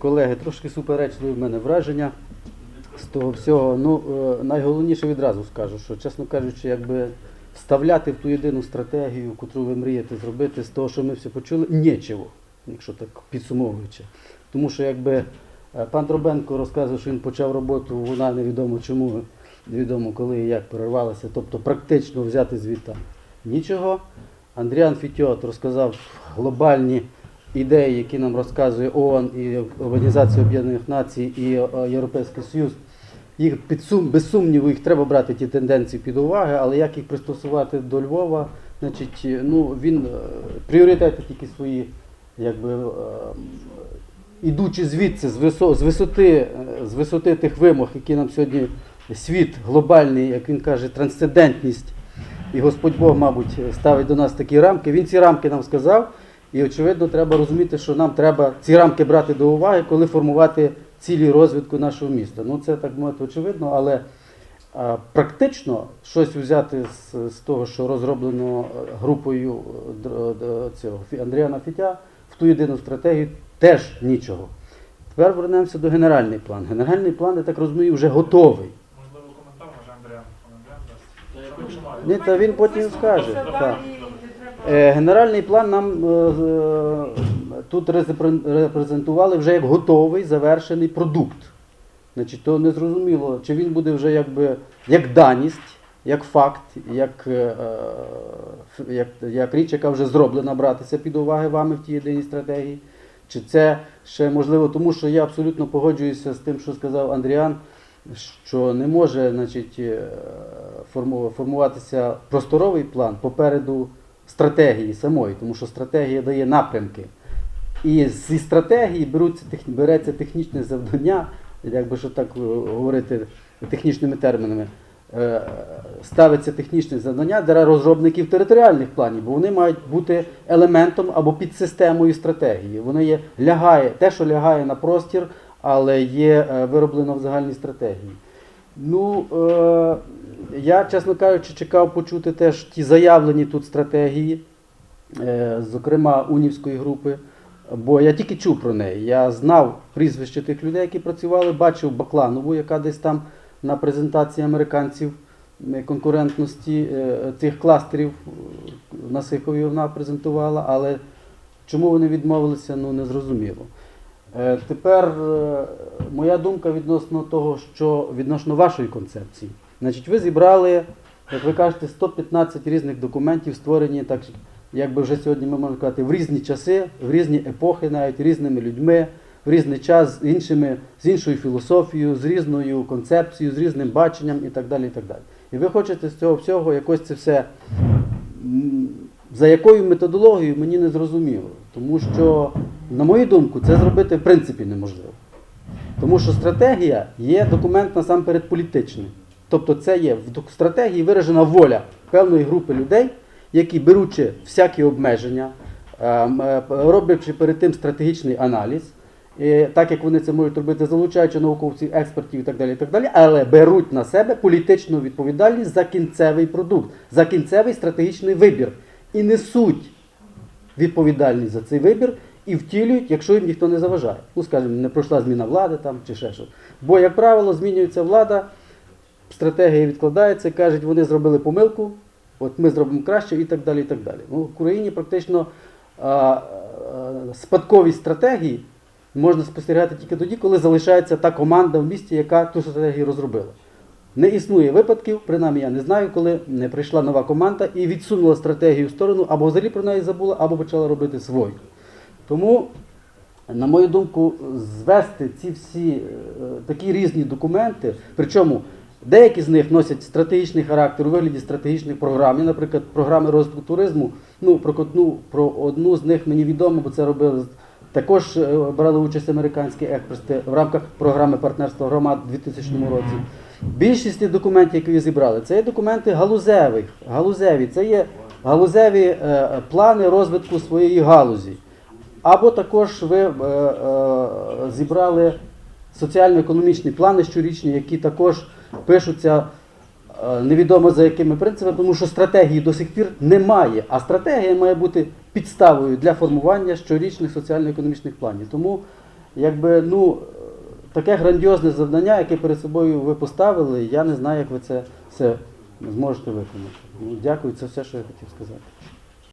Колеги, трошки суперечливі в мене враження з того всього. Ну, е, найголовніше відразу скажу, що, чесно кажучи, якби вставляти в ту єдину стратегію, яку ви мрієте зробити, з того, що ми все почули, нічого, якщо так підсумовуючи. Тому що якби е, пан Дробенко розказує, що він почав роботу, вона невідомо чому, невідомо коли і як перервалася, тобто практично взяти звідти нічого. Андріан Фітьот розказав глобальні ідеї, які нам розказує ООН і Організація Об'єднаних Націй і е, Європейський Союз. Їх під сум, без сумніву, їх треба брати ті тенденції під уваги, але як їх пристосувати до Львова, значить, е, ну, він е, пріоритети тільки свої, якби ідучи звідси, з, висо, з, висоти, з висоти тих вимог, які нам сьогодні світ глобальний, як він каже, трансцендентність, і Господь Бог, мабуть, ставить до нас такі рамки. Він ці рамки нам сказав, і очевидно, треба розуміти, що нам треба ці рамки брати до уваги, коли формувати цілі розвитку нашого міста. Ну це так мовити очевидно, але а, практично щось взяти з, з того, що розроблено е, групою е, д- цього Андріана Фітя в ту єдину стратегію, теж нічого. Тепер вернемося до генеральний план. Генеральний план, я так розумію, вже готовий. Можливо, коментар може Андріан. Андріан дасть. Ні, та він потім скаже. Це Так. далі не треба. Е, Генеральний план нам е, е, тут репрезентували вже як готовий завершений продукт. Значить, то не зрозуміло, чи він буде вже якби як даність, як факт, як, е, е, як, як річ, яка вже зроблена братися під уваги вами в тій єдиній стратегії. Чи це ще можливо, тому що я абсолютно погоджуюся з тим, що сказав Андріан, що не може значить, е, формуватися просторовий план попереду стратегії самої, тому що стратегія дає напрямки. І зі стратегії беруться, береться технічне завдання, якби що так е, говорити технічними термінами, е, ставиться технічне завдання для розробників територіальних планів, бо вони мають бути елементом або підсистемою стратегії. Воно є лягає, те, що лягає на простір, але є е, вироблено в загальній стратегії. Ну, е, я, чесно кажучи, чекав почути теж ті заявлені тут стратегії, е, зокрема унівської групи. Бо я тільки чув про неї. Я знав прізвище тих людей, які працювали, бачив Бакланову, яка десь там на презентації американців е, конкурентності е, цих кластерів е, на Сихові вона презентувала, але чому вони відмовилися, ну не зрозуміло. Е, Тепер е, моя думка відносно того, що відносно вашої концепції. Значить, ви зібрали, як ви кажете, 115 різних документів, створені так, якби вже сьогодні ми можемо сказати, в різні часи, в різні епохи, навіть різними людьми, в різний час з іншими, з іншою філософією, з різною концепцією, з різним баченням і так далі. І так далі. І ви хочете з цього всього якось це все. За якою методологією мені не зрозуміло. Тому що, на мою думку, це зробити в принципі неможливо. Тому що стратегія є документ насамперед політичний. Тобто це є в стратегії виражена воля певної групи людей, які беручи всякі обмеження, ем, е, роблячи перед тим стратегічний аналіз, і так як вони це можуть робити, залучаючи науковців, експертів і так далі, і так далі, але беруть на себе політичну відповідальність за кінцевий продукт, за кінцевий стратегічний вибір і несуть відповідальність за цей вибір і втілюють, якщо їм ніхто не заважає. Ну, скажімо, не пройшла зміна влади там чи ще щось. Бо, як правило, змінюється влада, стратегія відкладається, кажуть, вони зробили помилку, от ми зробимо краще і так далі. і так далі. Ну, в Україні практично а, а, спадковість стратегії можна спостерігати тільки тоді, коли залишається та команда в місті, яка ту стратегію розробила. Не існує випадків, принаймні я не знаю, коли не прийшла нова команда і відсунула стратегію в сторону, або взагалі про неї забула, або почала робити свою. Тому, на мою думку, звести ці всі е, такі різні документи, причому деякі з них носять стратегічний характер у вигляді стратегічних програм. Я, наприклад, програми розвитку туризму, ну про одну, про одну з них мені відомо, бо це робили. Також е, брали участь американські експерти в рамках програми партнерства громад у 2000 році. Більшість документів, які ви зібрали, це є документи галузевих, галузеві, це є галузеві е, плани розвитку своєї галузі. Або також ви е, е, зібрали соціально-економічні плани щорічні, які також пишуться е, невідомо за якими принципами, тому що стратегії до сих пір немає. А стратегія має бути підставою для формування щорічних соціально-економічних планів. Тому якби, ну, таке грандіозне завдання, яке перед собою ви поставили, я не знаю, як ви це все зможете виконати. Ну, дякую, це все, що я хотів сказати.